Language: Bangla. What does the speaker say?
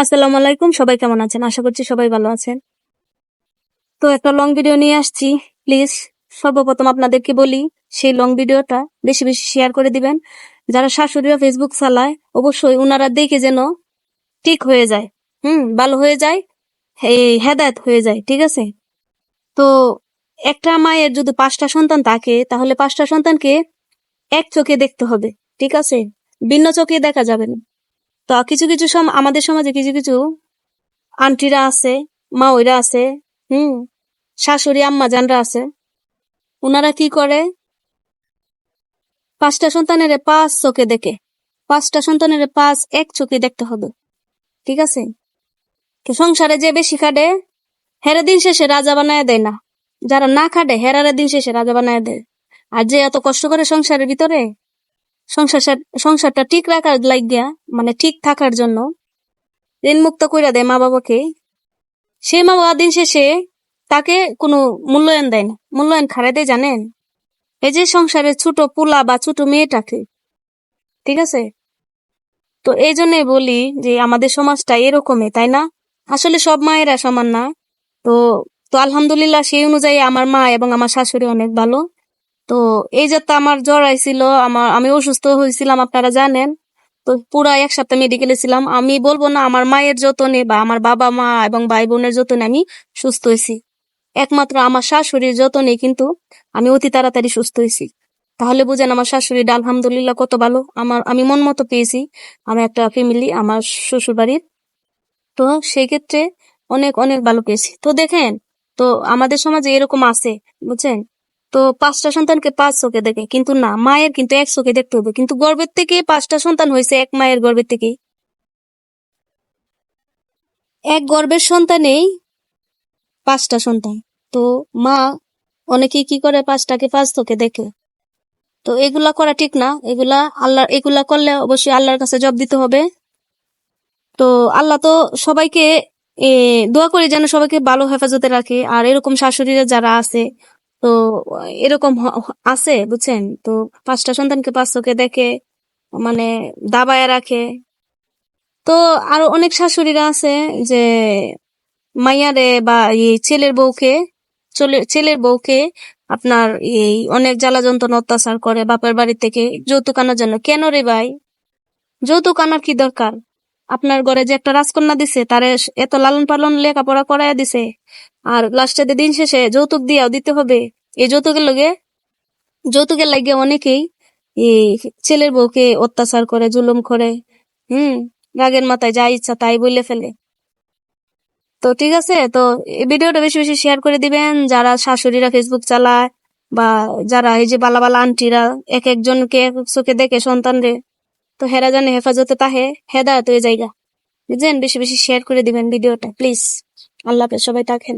আসসালামু আলাইকুম, সবাই কেমন আছেন? আশা করছি সবাই ভালো আছেন। তো একটা লং ভিডিও নিয়ে আসছি। প্লিজ সর্বপ্রথম আপনাদেরকে বলি, সেই লং ভিডিওটা বেশি বেশি শেয়ার করে দিবেন। যারা শাশুড়িরা ফেসবুক চালায়, অবশ্যই ওনারা দেখে যেন ঠিক হয়ে যায়। হুম, ভালো হয়ে যায়, এই হেদায়ত হয়ে যায়, ঠিক আছে? তো একটা মায়ের যদি পাঁচটা সন্তান থাকে, তাহলে পাঁচটা সন্তানকে এক চোখে দেখতে হবে, ঠিক আছে? ভিন্ন চোখে দেখা যাবে না। তো কিছু কিছু আমাদের সমাজে কিছু কিছু আন্টিরা আছে মা ওইরা আছে, হুম, শাশুড়ি, আম্মা, জানরা আছে। ওনারা কি করে? পাঁচটা সন্তানের পাঁচ চোখে দেখে। পাঁচটা সন্তানের পাঁচ এক চোখে দেখতে হবে। ঠিক আছে? তো সংসারে যে বেশি খাটে, হেরে দিন শেষে রাজা বানায় দেয় না। যারা না খাটে, হেরারে দিন শেষে রাজা বানায় দেয়। আর যে এত কষ্ট করে সংসারের ভিতরে সংসার সংসারটা ঠিক রাখার লাগিয়া মানে ঠিক থাকার জন্য ঋণ মুক্ত করে দেয় মা বাবাকে সে মা বাবা দিন শেষে তাকে কোনো মূল্যায়ন দেয় না। মূল্যায়ন খারে দেয়, জানেন? এই যে সংসারের ছোট পোলা বা ছোট মেয়েটাকে, ঠিক আছে? তো এই জন্যই বলি যে আমাদের সমাজটা এরকমই, তাই না? আসলে সব মায়েরা সমান না। তো তো আলহামদুলিল্লাহ সেই অনুযায়ী আমার মা এবং আমার শাশুড়ি অনেক ভালো। তো এই যে আমার জ্বর আইছিল, আমার, আমি অসুস্থ হয়েছিলাম আপনারা জানেন। তো পুরা এক সপ্তাহ মেডিকেলে ছিলাম। আমি বলব না, আমার মায়ের যতনে বা আমার বাবা মা এবং ভাই বোনের যতনে আমি সুস্থ হয়েছি একমাত্র আমার শাশুড়ির যতনে কিন্তু আমি অতি তাড়াতাড়ি সুস্থ হয়েছি তাহলে বুঝেন, আমার শাশুড়িটা আলহামদুলিল্লাহ কত ভালো। আমার, আমি মন মতো পেয়েছি। আমি একটা ফ্যামিলি আমার শ্বশুর বাড়ির তো সেই ক্ষেত্রে অনেক অনেক ভালো পেয়েছি। তো দেখেন, তো আমাদের সমাজে এরকম আছে, বুঝছেন? তো পাঁচটা সন্তানকে পাঁচ চোখে দেখে, কিন্তু না, মায়ের কিন্তু এক চোখে দেখতে হবে। কিন্তু গর্বের থেকে পাঁচটা সন্তান হয়েছে এক মায়ের গর্বের থেকেই। এক গর্ভের সন্তানেই পাঁচটা সন্তান। তো মা অনেকেই কি করে পাঁচটাকে পাঁচ চোখে দেখে? তো এগুলা করা ঠিক না। এগুলা আল্লাহ, এগুলা করলে অবশ্যই আল্লাহর কাছে জব দিতে হবে। তো আল্লাহ তো সবাইকে দোয়া করে যেন সবাইকে ভালো হেফাজতে রাখে। আর এরকম শাশুড়িরা যারা আছে তো, এরকম আছে, বুঝছেন? তো পাঁচটা সন্তানকে পাঁচ চোখে দেখে মানে দাবায় রাখে। তো আরও অনেক শাশুড়িরা আছে যে, মাইয়ারে বা এই ছেলের বউকে ছেলের বউকে আপনার এই অনেক জ্বালা যন্ত্রণা, অত্যাচার করে বাপের বাড়ি থেকে যৌতুক আনার জন্য। কেন রে ভাই? যৌতুক আনার কি দরকার? আপনার ঘরে যে একটা রাজকন্যা দিছে, তারে এত লালন পালন লেখাপড়া করাইয়া দিছে। আর লাস্টে দিন শেষে যৌতুক দিয়াও দিতে হবে। এই যৌতুকের লগে, যৌতুকের লাগে অনেকেই এই ছেলের বউকে অত্যাচার করে, জুলুম করে, হুম, রাগের মাথায় যা ইচ্ছা তাই বলে ফেলে। তো ঠিক আছে, তো এই ভিডিওটা বেশি বেশি শেয়ার করে দিবেন। যারা শাশুড়িরা ফেসবুক চালায় বা যারা এই যে বালা বালা আন্টিরা এক একজনকে এক এক চোখে দেখে সন্তান রে তো হেরা জানে হেফাজতে তাহে, হেদায়ত হয়ে জায়গা বুঝছেন? বেশি বেশি শেয়ার করে দিবেন ভিডিওটা প্লিজ আল্লাহ সবাই থাকেন